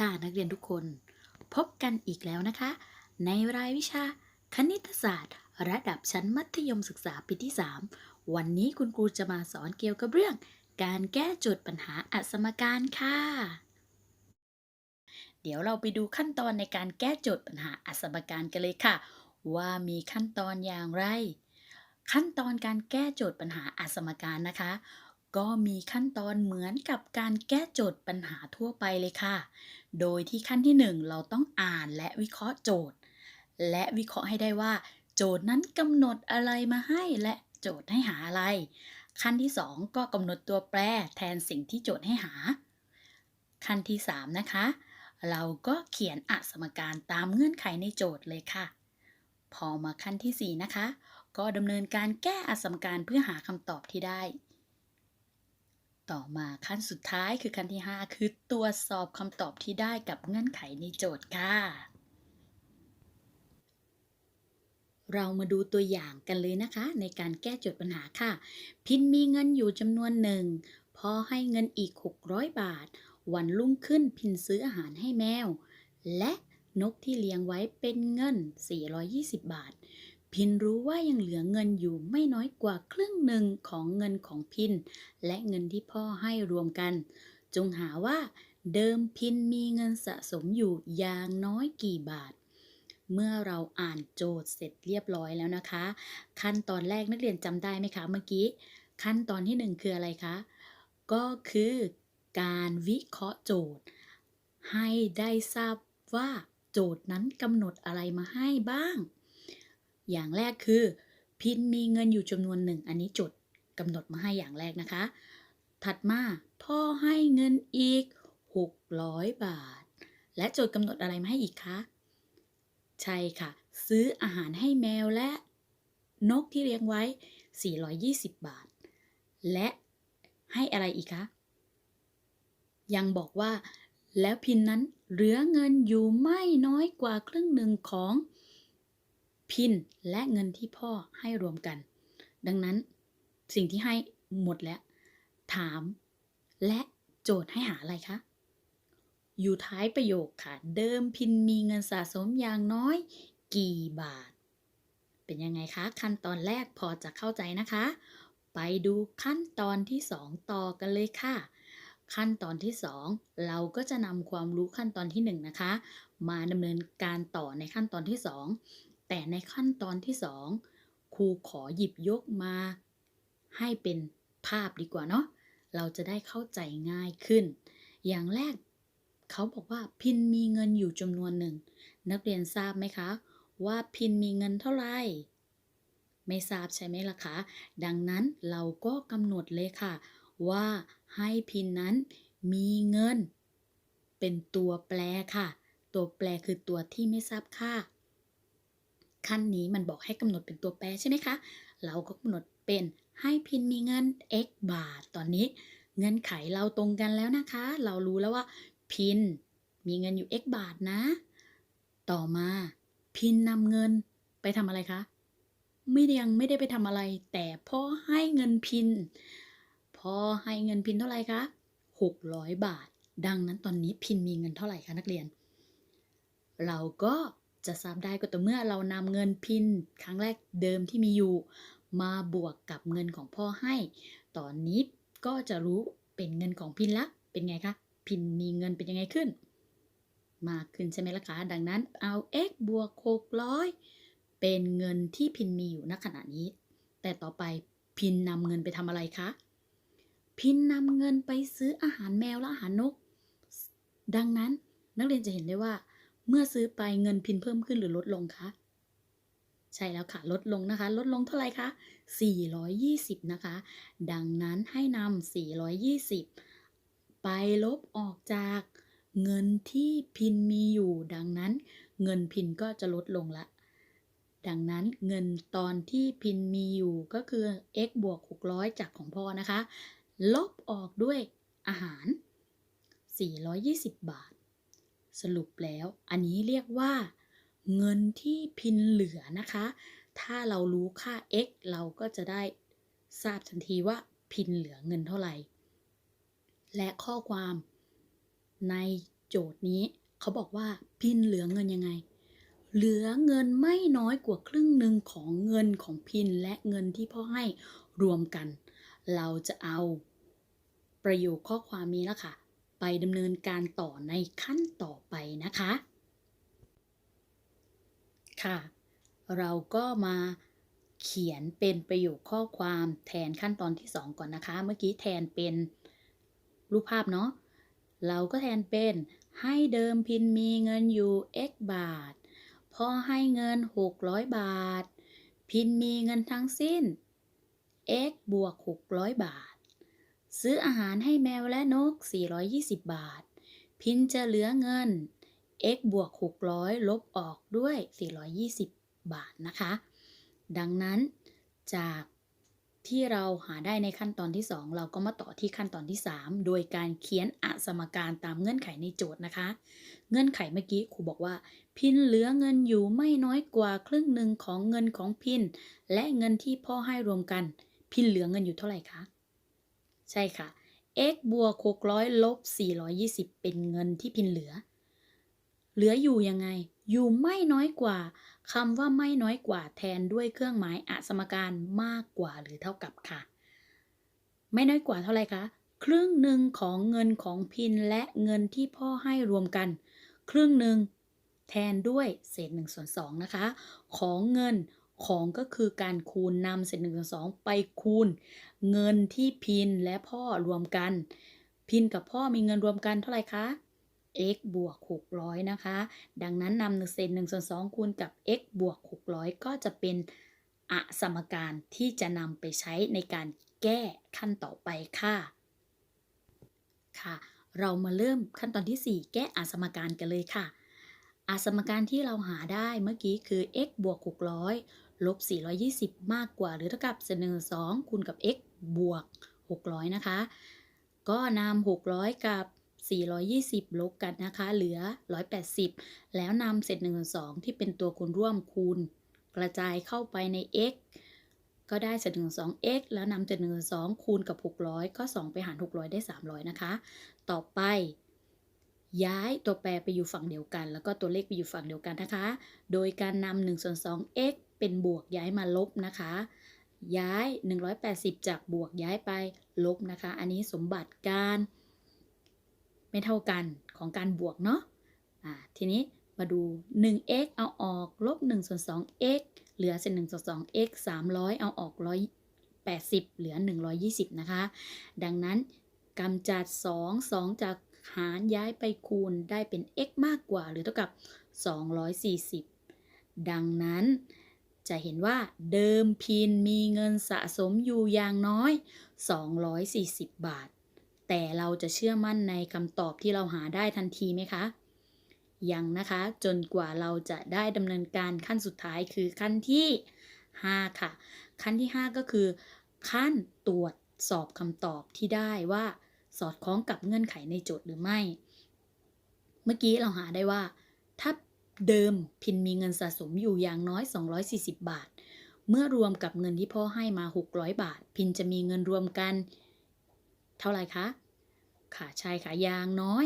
ค่ะนักเรียนทุกคน พบกันอีกแล้วนะคะ ในรายวิชาคณิตศาสตร์ ระดับชั้นมัธยมศึกษาปีที่ 3 วันนี้คุณครูจะมาสอนเกี่ยวกับเรื่อง การแก้โจทย์ปัญหาอัสมการค่ะ เดี๋ยวเราไปดูขั้นตอนในการแก้โจทย์ปัญหาอัสมการกันเลยค่ะ ว่ามีขั้นตอนอย่างไร ขั้นตอนการแก้โจทย์ปัญหาอัสมการนะคะ ก็มีขั้นตอนเหมือนกับการแก้โจทย์ปัญหาทั่วไปเลยค่ะ โดยที่ขั้นที่ 1 เราต้องอ่านและวิเคราะห์โจทย์ และวิเคราะห์ให้ได้ว่า โจทย์นั้นกำหนดอะไรมาให้และโจทย์ให้หาอะไร ขั้นที่ 2 ก็กำหนดตัวแปรแทนสิ่งที่โจทย์ให้หา ขั้นที่ 3 นะคะ เราก็เขียนอสมการตามเงื่อนไขในโจทย์เลยค่ะ พอมาขั้นทีสี่4 นะคะ ก็ดำเนินการแก้อสมการเพื่อหาคำตอบที่ได้ ต่อมาขั้นสุดท้ายคือขั้นที่ 5 คือตรวจสอบคำตอบที่ได้กับเงื่อนไขในโจทย์ค่ะ เรามาดูตัวอย่างกันเลยนะคะ ในการแก้โจทย์ปัญหาค่ะ พินมีเงินอยู่จำนวนหนึ่งพอให้เงินอีก 600 บาท วันรุ่งขึ้นพินซื้ออาหารให้แมว และนกที่เลี้ยงไว้เป็นเงิน 420 บาท พินรู้ว่ายังเหลือเงินอยู่ไม่น้อยกว่าครึ่งหนึ่งของเงินของพิน และเงินที่พ่อให้รวมกัน จงหาว่าเดิมพินมีเงินสะสมอยู่อย่างน้อยกี่บาท เมื่อเราอ่านโจทย์เสร็จเรียบร้อยแล้วนะคะ ขั้นตอนแรกนักเรียนจำได้ไหมคะเมื่อกี้ ขั้นตอนที่หนึ่งคืออะไรคะ ก็คือการวิเคราะห์โจทย์ ให้ได้ทราบว่าโจทย์นั้นกำหนดอะไรมาให้บ้าง อย่างแรกคือ พินมีเงินอยู่จำนวนหนึ่ง อันนี้โจทย์กำหนดมาให้อย่างแรกนะคะ ถัดมาพ่อให้เงินอีก 600 บาท และโจทย์กำหนดอะไรมาให้อีกคะใช่ค่ะ ซื้ออาหารให้แมวและนกที่เลี้ยงไว้ 420 บาท และให้อะไรอีกคะ ยังบอกว่า แล้วพินนั้นเหลือเงินอยู่ไม่น้อยกว่าครึ่งหนึ่งของ พินและเงินที่พ่อให้รวมกัน ดังนั้นสิ่งที่ให้หมดแล้ว ถาม และโจทย์ให้หาอะไรคะ อยู่ท้ายประโยคค่ะ เดิมพินมีเงินสะสมอย่างน้อย กี่บาท เป็นยังไงคะ ขั้นตอนแรกพอจะเข้าใจนะคะ ไปดูขั้นตอนที่ 2 ต่อกันเลยค่ะ ขั้นตอนที่ 2 เราก็จะนำความรู้ขั้นตอนที่ 1 นะคะ มาดำเนินการต่อในขั้นตอนที่ 2 แต่ในขั้นตอนที่2ครูขอหยิบยกมา ให้เป็นภาพดีกว่าเนาะเราจะได้เข้าใจง่ายขึ้น อย่างแรกเขาบอกว่าพินมีเงินอยู่จำนวนหนึ่ง นักเรียนทราบไหมคะ ว่าพินมีเงินเท่าไหร่ไม่ทราบใช่ไหมล่ะคะ ดังนั้นเราก็กำหนดเลยค่ะ ว่าให้พินนั้นมีเงิน เป็นตัวแปรค่ะ ตัวแปรคือตัวที่ไม่ทราบค่า ขั้นนี้มันบอกให้กำหนดเป็นตัวแปรใช่ไหมคะ เราก็กำหนดเป็นให้พินมีเงิน x บาท ตอนนี้เงื่อนไขเราตรงกันแล้วนะคะ เรารู้แล้วว่า พินมีเงินอยู่ x บาทนะ ต่อมาพินนำเงินไปทำอะไรคะ ไม่ได้ยังไม่ได้ไปทำอะไร แต่พ่อให้เงินพินพ่อให้เงินพินเท่าไหร่คะ600 บาท ดังนั้นตอนนี้พินมีเงินเท่าไหร่คะนักเรียน เราก็ จะทราบได้ก็ต่อเมื่อเรานำเงินพินครั้งแรกเดิมที่มีอยู่ มาบวกกับเงินของพ่อให้ ตอนนี้ก็จะรู้เป็นเงินของพินละ เป็นไงคะ พินมีเงินเป็นยังไงขึ้น มากขึ้นใช่ไหมล่ะคะ ดังนั้นเอา x บวก 600 เป็นเงินที่พินมีอยู่ณขณะนี้ แต่ต่อไปพินนำเงินไปทำอะไรคะ พินนำเงินไปซื้ออาหารแมวและอาหารนก ดังนั้นนักเรียนจะเห็นได้ว่า เมื่อซื้อไปเงินพินเพิ่มขึ้นหรือลดลงคะใช่แล้วค่ะลดลงนะคะ ลดลงเท่าไหร่คะ 420 นะคะ ดังนั้นให้นำ 420 ไปลบออกจากเงินที่พินมีอยู่ ดังนั้นเงินพินก็จะลดลงละ ดังนั้นเงินตอนที่พินมีอยู่ก็คือ x บวก 600 จากของพ่อนะคะ ลบออกด้วยอาหาร 420 บาท สรุปแล้วอันนี้เรียกว่า เงินที่พินเหลือนะคะ ถ้าเรารู้ค่า x เราก็จะได้ทราบทันทีว่าพินเหลือเงินเท่าไหร่ และข้อความในโจทย์นี้เขาบอกว่าพินเหลือเงินยังไง เหลือเงินไม่น้อยกว่าครึ่งหนึ่งของเงินของพินและเงินที่พ่อให้รวมกัน เราจะเอาประโยคข้อความนี้แล้วค่ะ ไปดำเนินการต่อในขั้นต่อไปนะคะ ค่ะ เราก็มาเขียนเป็นประโยคข้อความแทนขั้นตอนที่ 2 ก่อนนะคะ เมื่อกี้แทนเป็นรูปภาพเนาะ เราก็แทนเป็นให้เดิมพินมีเงินอยู่ x บาท พอให้เงิน 600 บาท พินมีเงินทั้งสิ้น x บวก 600 บาท ซื้ออาหารให้แมวและนก 420 บาท พินจะเหลือเงิน x บวก 600 ลบออกด้วย 420 บาทนะคะ ดังนั้นจากที่เราหาได้ในขั้นตอนที่ 2 เราก็มาต่อที่ขั้นตอนที่ 3 โดยการเขียนอสมการตามเงื่อนไขในโจทย์นะคะ เงื่อนไขเมื่อกี้ครูบอกว่า พินเหลือเงินอยู่ไม่น้อยกว่าครึ่งหนึ่งของเงินของพิน และเงินที่พ่อให้รวมกัน พินเหลือเงินอยู่เท่าไหร่คะ ใช่ค่ะ x บวก600ลบ420เป็นเงินที่พินเหลือ เหลืออยู่ยังไง อยู่ไม่น้อยกว่าคำว่าไม่น้อยกว่าแทนด้วยเครื่องหมายอสมการมากกว่าหรือเท่ากับค่ะ ไม่น้อยกว่าเท่าไหร่คะครึ่งหนึ่งของเงินของพินและเงินที่พ่อให้รวมกัน ครึ่งหนึ่งแทนด้วยเศษ1ส่วน2นะคะ ของเงิน ของก็คือการคูณนำเศษ1ส่วน2ไปคูณ เงินที่พินและพ่อรวมกัน พินกับพ่อมีเงินรวมกันเท่าไหร่คะ x บวก 600 นะคะ ดังนั้นนำเศษ1ส่วน2คูณกับ x บวก 600 ก็จะเป็นอสมการที่จะนำไปใช้ในการแก้ขั้นต่อไปค่ะ ค่ะ เรามาเริ่มขั้นตอนที่ 4 แก้อสมการกันเลยค่ะอสมการที่เราหาได้เมื่อกี้คือ x บวก 600 ลบ 420 มากกว่า หรือเท่ากับเส่วน2คูณกับ x บวก 600 นะคะ ก็นำ600 กับ 420 ลบกันนะคะ เหลือ 180 แล้วนำเศษ1ส่วน2ที่เป็นตัวคูณร่วมคูณ กระจายเข้าไปใน x ก็ได้เศษ1ส่วน2 x แล้วนำเศษ1ส่วน2คูณกับ 600 ก็ 2 ไปหาร 600 ได้ 300 นะคะ ต่อไปย้ายตัวแปรไปอยู่ฝั่งเดียวกัน แล้วก็ตัวเลขไปอยู่ฝั่งเดียวกันนะคะ โดยการนำ1ส่วน2 x เป็นบวกย้ายมาลบนะคะ ย้าย 180 จากบวกย้ายไปลบนะคะ อันนี้สมบัติการ ไม่เท่ากันของการบวกเนาะอ่าทีนี้มาดู 1x เอาออกลบ1ส่วน 2x เหลือเศษ1ส่วน 2x 300 เอาออก180 เหลือ 120 นะคะ ดังนั้นกำจัด 2 2 จากหารย้ายไปคูณได้เป็น x มากกว่าหรือเท่ากับ 240 ดังนั้น จะเห็นว่าเดิมพินมีเงินสะสมอยู่อย่างน้อย 240 บาท แต่เราจะเชื่อมั่นในคำตอบที่เราหาได้ทันทีไหมคะ ยังนะคะ จนกว่าเราจะได้ดำเนินการขั้นสุดท้ายคือขั้นที่ 5 ค่ะ ขั้นที่ 5 ก็คือ ขั้นตรวจสอบคำตอบที่ได้ว่า สอดคล้องกับเงื่อนไขในโจทย์หรือไม่ เมื่อกี้เราหาได้ว่า ถ้า เดิมพินมีเงินสะสมอยู่อย่างน้อย 240 บาท เมื่อรวมกับเงินที่พ่อให้มา 600 บาท พินจะมีเงินรวมกัน เท่าไหร่คะค่ะใช่ค่ะอย่างน้อย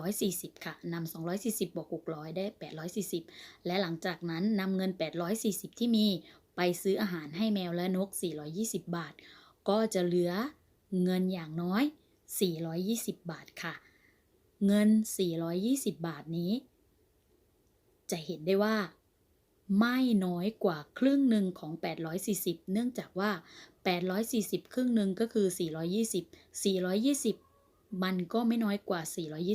840 ค่ะนำ240 บวก 600 ได้ 840 และหลังจากนั้นนำเงิน 840 ที่มีไปซื้ออาหารให้แมวและนก 420 บาท ก็จะเหลือเงินอย่างน้อย 420 บาทค่ะ เงิน 420 บาทนี้ จะเห็นได้ว่า ไม่น้อยกว่าครึ่งหนึ่งของ 840 เนื่องจากว่า 840 ครึ่งหนึ่งก็คือ 420 420 มันก็ไม่น้อยกว่า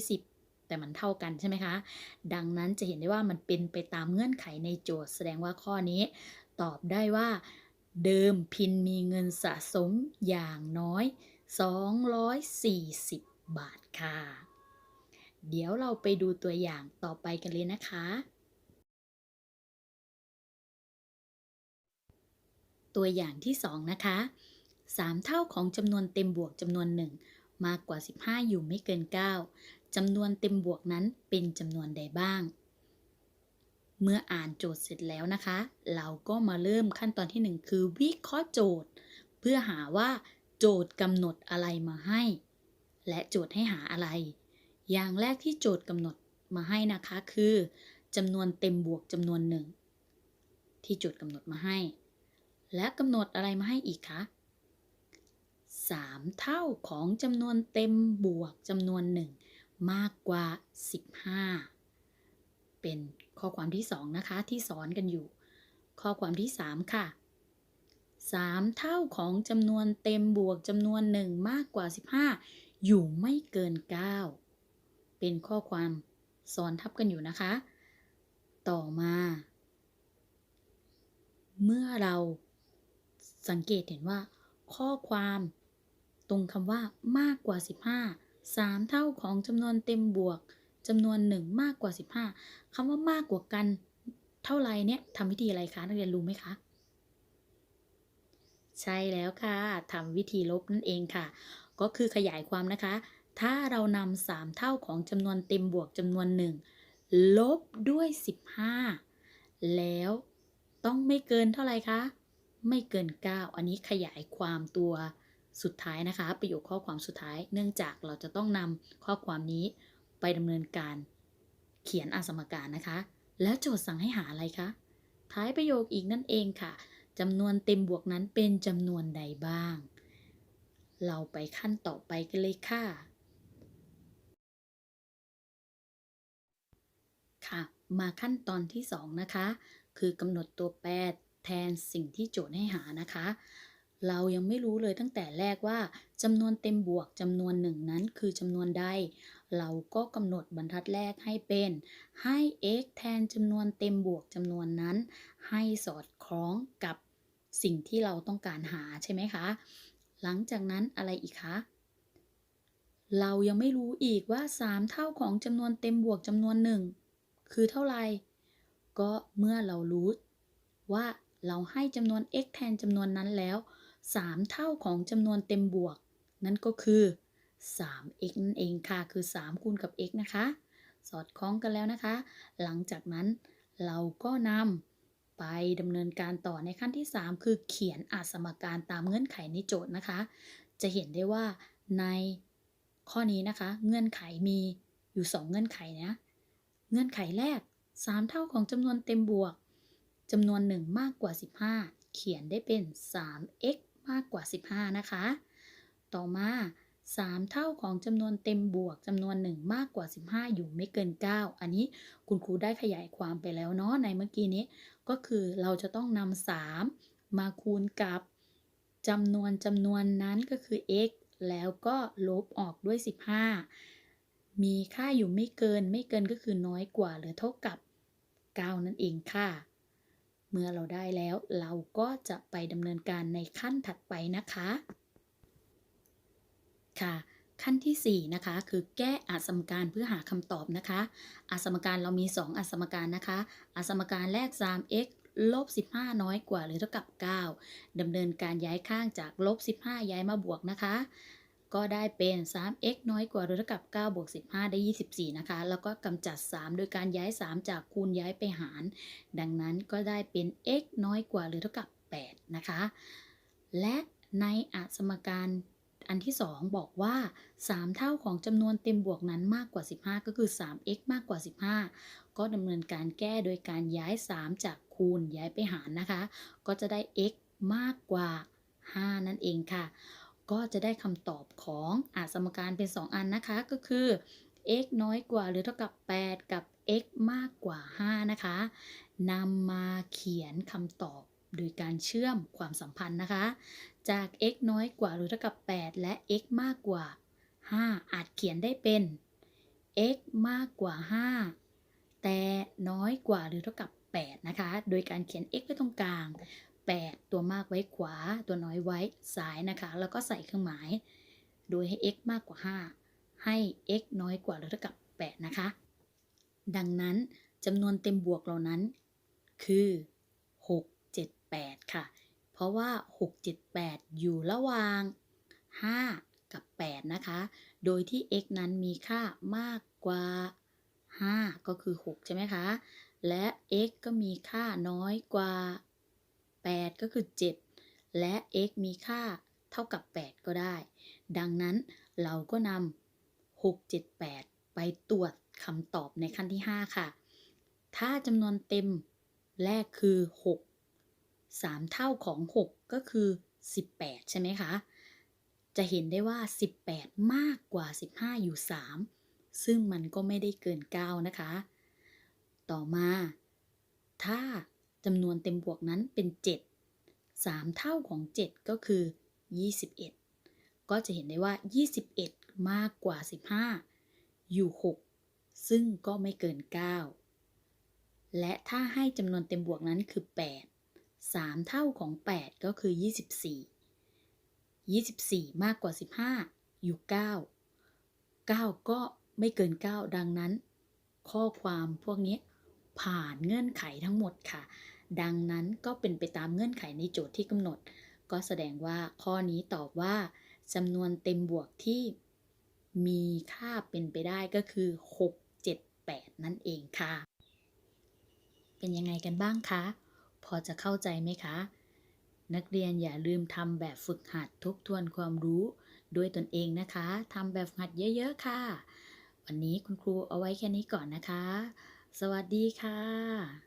420 แต่มันเท่ากันใช่ไหมคะ ดังนั้นจะเห็นได้ว่ามันเป็นไปตามเงื่อนไขในโจทย์ แสดงว่าข้อนี้ ตอบได้ว่า เดิมพินมีเงินสะสมอย่างน้อย 240 บาทค่ะเดี๋ยวเราไปดูตัวอย่างต่อไปกันเลยนะคะ ตัวอย่างที่ 2 นะคะ 3 เท่าของจำนวนเต็มบวกจำนวนหนึ่งมากกว่า 15 อยู่ไม่เกิน 9จำนวนเต็มบวกนั้นเป็นจำนวนใดบ้าง เมื่ออ่านโจทย์เสร็จแล้วนะคะ เราก็มาเริ่มขั้นตอนที่ 1 คือวิเคราะห์โจทย์ เพื่อหาว่าโจทย์กำหนดอะไรมาให้ และโจทย์ให้หาอะไร อย่างแรกที่โจทย์กำหนดมาให้นะคะคือจำนวนเต็มบวกจำนวนหนึ่งที่โจทย์กำหนดมาให้ และกำหนดอะไรมาให้อีกคะ3 เท่าของจำนวนเต็มบวกจำนวนหนึ่งมากกว่า 15 เป็นข้อความที่ 2 นะคะ ที่สอนกันอยู่ ข้อความที่ 3 ค่ะ 3 เท่าของจำนวนเต็มบวกจำนวนหนึ่งมากกว่า 15 อยู่ไม่เกิน 9 เป็นข้อความซ้อนทับกันอยู่นะคะ ต่อมา เมื่อเรา สังเกตเห็นว่า ข้อความตรงคำว่ามากกว่า 15 3 เท่าของจำนวนเต็มบวกจำนวนหนึ่งมากกว่า 15คำว่ามากกว่ากันเท่าไรเนี่ยทำวิธีอะไรคะนักเรียนรู้ไหมคะใช่แล้วค่ะทำวิธีลบนั่นเองค่ะ ก็คือขยายความนะคะ ถ้าเรานำา3เท่าของจำนวนเต็มบวกจำนวนหนึ่งลบด้วย 15 แล้วต้องไม่เกินเท่าไหร่คะ ไม่เกิน 9 อันนี้ขยายความตัวสุดท้ายนะคะ ประโยคข้อความสุดท้าย เนื่องจากเราจะต้องนำข้อความนี้ไปดำเนินการเขียนอาสมการนะคะ แล้วโจทย์สั่งให้หาอะไรคะ ท้ายประโยคอีกนั่นเองค่ะจำนวนเต็มบวกนั้นเป็นจำนวนใดบ้าง เราไปขั้นต่อไปกันเลยค่ะ ค่ะ มาขั้นตอนที่ 2 นะคะ คือกำหนดตัวแปร แทนสิ่งที่โจทย์ให้หานะคะ เรายังไม่รู้เลยตั้งแต่แรกว่าจำนวนเต็มบวกจำนวนหนึ่งนั้นคือจำนวนใด เราก็กำหนดบรรทัดแรกให้เป็น ให้ x แทนจำนวนเต็มบวกจำนวนนั้น ให้สอดคล้องกับสิ่งที่เราต้องการหาใช่ไหมคะ หลังจากนั้นอะไรอีกคะเรายังไม่รู้อีกว่า 3 เท่าของจำนวนเต็มบวกจำนวนหนึ่งคือเท่าไหร่ ก็เมื่อเรารู้ว่า เราให้จำนวน x แทนจำนวนนั้นแล้ว 3 เท่าของจำนวนเต็มบวก นั่นก็คือ 3x นั่นเองค่ะ คือ 3 คูณกับ x นะคะ สอดคล้องกันแล้วนะคะ หลังจากนั้นเราก็นำไปดำเนินการต่อในขั้นที่ 3 คือเขียนอาสมการตามเงื่อนไขในโจทย์นะคะ จะเห็นได้ว่าในข้อนี้นะคะ เงื่อนไขมีอยู่ 2 เงื่อนไขนะ เงื่อนไขแรก 3 เท่าของจำนวนเต็มบวก จำนวน 1 มากกว่า 15 เขียนได้เป็น 3x มากกว่า 15 นะคะ ต่อมา 3 เท่าของจำนวนเต็มบวกจำนวน 1 มากกว่า 15 อยู่ไม่เกิน 9 อันนี้คุณครูได้ขยายความไปแล้วเนาะในเมื่อกี้นี้ ก็คือเราจะต้องนำ3 มาคูณกับจำนวนจำนวนนั้นก็คือ x แล้วก็ลบออกด้วย 15 มีค่าอยู่ไม่เกินไม่เกินก็คือน้อยกว่าหรือเท่ากับ 9 นั่นเองค่ะ เมื่อเราได้แล้วเราก็จะไปดำเนินการในขั้นถัดไปนะคะ ค่ะ ขั้นที่ 4 นะคะ คือแก้อาสมการเพื่อหาคำตอบนะคะ อาสมการเรามี 2อาสมการนะคะ อาสมการแรก 3x ลบ 15 น้อยกว่าหรือเท่ากับ 9ดำเนินการย้ายข้างจากลบ 15 ย้ายมาบวกนะคะ ก็ได้เป็น 3x น้อยกว่าหรือเท่ากับ9บวก15 ได้ 24 นะคะ แล้วก็กำจัด 3 โดยการย้าย 3 จากคูณย้ายไปหาร ดังนั้นก็ได้เป็น x น้อยกว่าหรือเท่ากับ 8 นะคะ และในอสมการอันที่ 2 บอกว่า 3 เท่าของจำนวนเต็มบวกนั้นมากกว่า 15 ก็คือ 3x มากกว่า 15 ก็ดำเนินการแก้โดยการย้าย 3 จากคูณย้ายไปหารนะคะ ก็จะได้ x มากกว่า 5 นั่นเองค่ะ ก็จะได้คำตอบของอาสมการเป็น 2 อันนะคะก็คือ x น้อยกว่าหรือเท่ากับ 8 กับ x มากกว่า 5 นะคะนำมาเขียนคำตอบโดยการเชื่อมความสัมพันธ์นะคะ จาก x น้อยกว่าหรือเท่ากับ 8 และ x มากกว่า 5 อาจเขียนได้เป็น x มากกว่า 5 แต่น้อยกว่าหรือเท่ากับ 8 นะคะ โดยการเขียน x ไว้ตรงกลาง 8 ตัวมากไว้ขวา ตัวน้อยไว้ซ้ายนะคะ แล้วก็ใส่เครื่องหมาย โดยให้ x มากกว่า 5 ให้ x น้อยกว่าหรือเท่ากับ 8 นะคะ ดังนั้นจำนวนเต็มบวกเหล่านั้น คือ 6 7 8 ค่ะ เพราะว่า 6 7 8 อยู่ระหว่าง 5 กับ 8 นะคะ โดยที่ x นั้นมีค่ามากกว่า 5 ก็คือ 6 ใช่ไหมคะ และ x ก็มีค่าน้อยกว่า 8 ก็คือ 7 และ x มีค่าเท่ากับ 8 ก็ได้ ดังนั้นเราก็นำ6 7 8ไปไปตรวจคำตอบในขั้นที่ 5 ค่ะ ถ้าจำนวนเต็มแรกคือ 6 3 เท่าของ 6 ก็คือ 18 ใช่ไหมคะ จะเห็นได้ว่า 18 มากกว่า 15 อยู่ 3 ซึ่งมันก็ไม่ได้เกิน 9 นะคะ ต่อมา ถ้า จำนวนเต็มบวกนั้นเป็น 7 3 เท่าของ 7 ก็คือ 21 ก็จะเห็นได้ว่า 21 มากกว่า 15 อยู่ 6 ซึ่งก็ไม่เกิน 9 และถ้าให้จำนวนเต็มบวกนั้นคือ 8 3 เท่าของ 8 ก็คือ 24 24 มากกว่า 15 อยู่ 9 9 ก็ไม่เกิน 9 ดังนั้น ข้อความพวกนี้ผ่านเงื่อนไขทั้งหมดค่ะ ดังนั้นก็เป็นไปตามเงื่อนไขในโจทย์ที่กำหนด ก็แสดงว่าข้อนี้ตอบว่าจำนวนเต็มบวกที่มีค่าเป็นไปได้ก็คือ 6 7 8 นั่นเองค่ะ เป็นยังไงกันบ้างคะ พอจะเข้าใจไหมคะ นักเรียนอย่าลืมทำแบบฝึกหัดทบทวนความรู้ ด้วยตนเองนะคะทำแบบฝึกหัดเยอะ ๆ ค่ะ วันนี้คุณครูเอาไว้แค่นี้ก่อนนะคะ สวัสดีค่ะ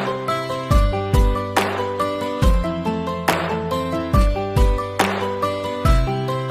Música